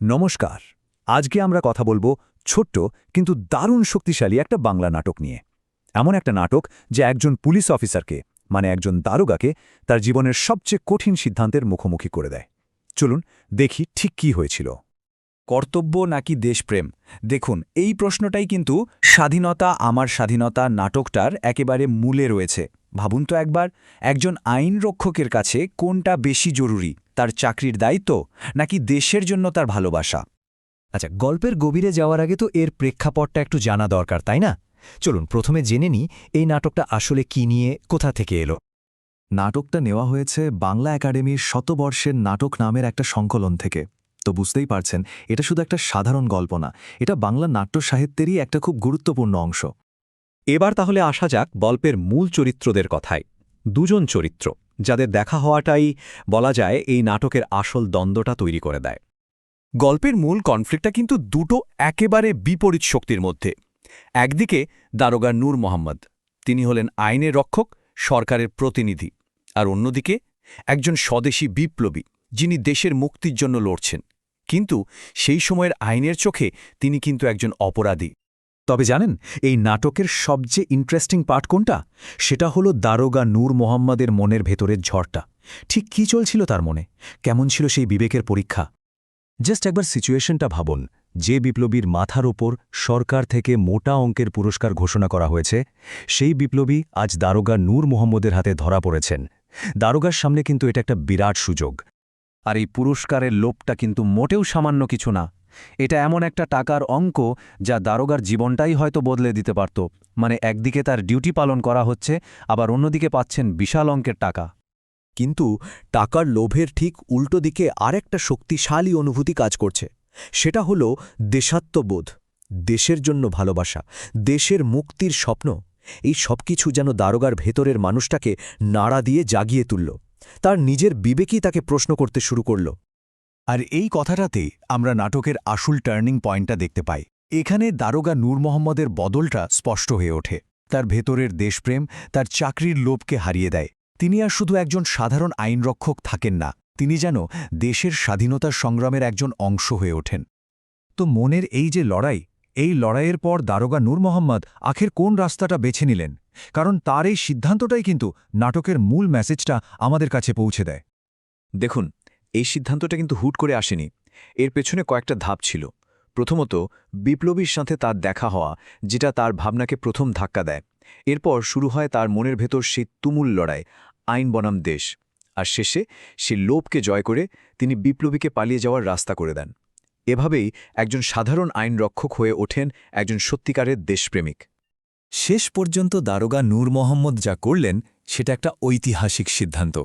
নমস্কার। আজকে আমরা কথা বলব ছোট্ট কিন্তু দারুণ শক্তিশালী একটা বাংলা নাটক নিয়ে। এমন একটা নাটক যা একজন পুলিশ অফিসারকে মানে একজন দারোগাকে, তার জীবনের সবচেয়ে কঠিন সিদ্ধান্তের মুখোমুখি করে দেয়। চলুন দেখি ঠিক কি হয়েছিল। কর্তব্য নাকি দেশপ্রেম? দেখুন, এই প্রশ্নটাই কিন্তু স্বাধীনতা, আমার স্বাধীনতা নাটকটার একেবারে মূলে রয়েছে। ভাবুন তো একবার, একজন আইন রক্ষকের কাছে কোনটা বেশি জরুরি? তার চাকরির দায়িত্ব নাকি দেশের জন্য তার ভালোবাসা? আচ্ছা গল্পের গভীরে যাওয়ার আগে তো এর প্রেক্ষাপটটা একটু জানা দরকার, তাই না? চলুন, প্রথমে জেনে নিই এই নাটকটা আসলে কি নিয়ে, কোথা থেকে এলো। নাটকটা নেওয়া হয়েছে বাংলা একাডেমির শতবর্ষের নাটক নামের একটা সংকলন থেকে। তো বুঝতেই পারছেন, এটা শুধু একটা সাধারণ গল্প না, এটা বাংলা নাট্য সাহিত্যেরই একটা খুব গুরুত্বপূর্ণ অংশ। এবার তাহলে আসা যাক গল্পের মূল চরিত্রদের কথায়, দুজন চরিত্র। যাদের দেখা হওয়াটাই বলা যায় এই নাটকের আসল দ্বন্দ্বটা তৈরি করে দেয়। গল্পের মূল কনফ্লিক্টটা কিন্তু দুটো একেবারে বিপরীত শক্তির মধ্যে। একদিকে দারোগা নূর মোহাম্মদ, তিনি হলেন আইনের রক্ষক, সরকারের প্রতিনিধি, আর অন্যদিকে একজন স্বদেশী বিপ্লবী, যিনি দেশের মুক্তির জন্য লড়ছেন। কিন্তু সেই সময়ের আইনের চোখে তিনি কিন্তু একজন অপরাধী। তবে জানেন, এই নাটকের সবচেয়ে ইন্টারেস্টিং পার্ট কোনটা? সেটা হলো দারোগা নূর মোহাম্মদের মনের ভেতরের ঝড়টা। ঠিক কি চলছিল তার মনে? কেমন ছিল সেই বিবেকের পরীক্ষা? জাস্ট একবার সিচুয়েশনটা ভাবুন। যে বিপ্লবীর মাথার ওপর সরকার থেকে মোটা অঙ্কের পুরস্কার ঘোষণা করা হয়েছে, সেই বিপ্লবী আজ দারোগা নূর মোহাম্মদের হাতে ধরা পড়েছেন। দারোগার সামনে কিন্তু এটা একটা বিরাট সুযোগ। আর এই পুরস্কারের লোভটা কিন্তু মোটেও সামান্য কিছু না। এটা এমন একটা টাকার অঙ্ক যা দারোগার জীবনটাই হয়তো বদলে দিতে পারত। মানে একদিকে তার ডিউটি পালন করা হচ্ছে, আবার অন্যদিকে পাচ্ছেন বিশাল অঙ্কের টাকা। কিন্তু টাকার লোভের ঠিক উল্টো দিকে আরেকটা শক্তিশালী অনুভূতি কাজ করছে। সেটা হল দেশাত্মবোধ, দেশের জন্য ভালোবাসা, দেশের মুক্তির স্বপ্ন। এই সবকিছু যেন দারোগার ভেতরের মানুষটাকে নাড়া দিয়ে জাগিয়ে তুলল। তার নিজের বিবেকই তাকে প্রশ্ন করতে শুরু করল। আর এই কথাটাতে আমরা নাটকের আসল টার্নিং পয়েন্টটা দেখতে পাই। এখানে দারোগা নূর মোহাম্মদের বদলটা স্পষ্ট হয়ে ওঠে। তার ভেতরের দেশপ্রেম, তার চাকরির লোভকে হারিয়ে দেয়। তিনি আর শুধু একজন সাধারণ আইনরক্ষক থাকেন না, তিনি যেন দেশের স্বাধীনতার সংগ্রামের একজন অংশ হয়ে ওঠেন। তো মনের এই যে লড়াই, এই লড়াইয়ের পর দারোগা নূর মোহাম্মদ আখের কোন রাস্তাটা বেছে নিলেন? কারণ তার এই সিদ্ধান্তটাই কিন্তু নাটকের মূল মেসেজটা আমাদের কাছে পৌঁছে দেয়। দেখুন এই সিদ্ধান্তটা কিন্তু হুট করে আসেনি। এর পেছনে কয়েকটা ধাপ ছিল। প্রথমত, বিপ্লবীর সাথে তার দেখা হওয়া, যেটা তার ভাবনাকে প্রথম ধাক্কা দেয়। এরপর শুরু হয় তার মনের ভেতর সেই তুমুল লড়াই, আইন বনাম দেশ। আর শেষে সে লোভকে জয় করে তিনি বিপ্লবীকে পালিয়ে যাওয়ার রাস্তা করে দেন। এভাবেই একজন সাধারণ আইন রক্ষক হয়ে ওঠেন একজন সত্যিকারের দেশপ্রেমিক। শেষ পর্যন্ত দারোগা নূর মোহাম্মদ যা করলেন, সেটা একটা ঐতিহাসিক সিদ্ধান্ত।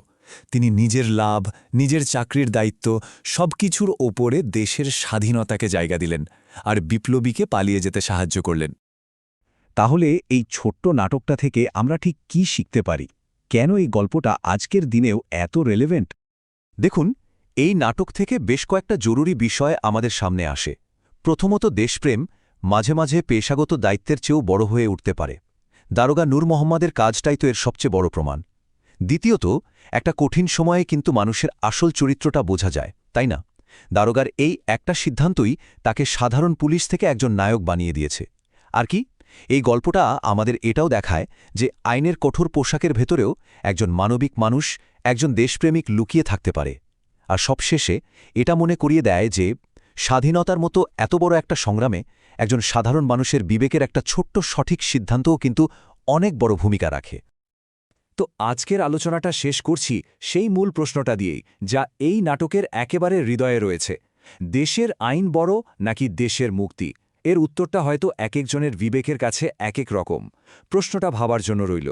তিনি নিজের লাভ, নিজের চাকরির দায়িত্ব সবকিছুর ওপরে দেশের স্বাধীনতাকে জায়গা দিলেন আর বিপ্লবীকে পালিয়ে যেতে সাহায্য করলেন। তাহলে এই ছোট্ট নাটকটা থেকে আমরা ঠিক কি শিখতে পারি? কেন এই গল্পটা আজকের দিনেও এত রেলেভেন্ট দেখুন, এই নাটক থেকে বেশ কয়েকটা জরুরি বিষয় আমাদের সামনে আসে। প্রথমত দেশপ্রেম মাঝে মাঝে পেশাগত দায়িত্বের চেয়েও বড় হয়ে উঠতে পারে। দারোগা নূর মোহাম্মদের কাজটাই তো এর সবচেয়ে বড় প্রমাণ। দ্বিতীয়ত, একটা কঠিন সময়ে কিন্তু মানুষের আসল চরিত্রটা বোঝা যায়, তাই না? দারোগার এই একটা সিদ্ধান্তই তাকে সাধারণ পুলিশ থেকে একজন নায়ক বানিয়ে দিয়েছে। আর কি? এই গল্পটা আমাদের এটাও দেখায় যে আইনের কঠোর পোশাকের ভেতরেও একজন মানবিক মানুষ, একজন দেশপ্রেমিক লুকিয়ে থাকতে পারে। আর সবশেষে এটা মনে করিয়ে দেয় যে স্বাধীনতার মতো এত বড় একটা সংগ্রামে একজন সাধারণ মানুষের বিবেকের একটা ছোট্ট সঠিক সিদ্ধান্তও কিন্তু অনেক বড় ভূমিকা রাখে। তো আজকের আলোচনাটা শেষ করছি সেই মূল প্রশ্নটা দিয়েই, যা এই নাটকের একেবারে হৃদয়ে রয়েছে। দেশের আইন বড় নাকি দেশের মুক্তি? এর উত্তরটা হয়তো এক একজনের বিবেকের কাছে এক এক রকম। প্রশ্নটা ভাবার জন্য রইল।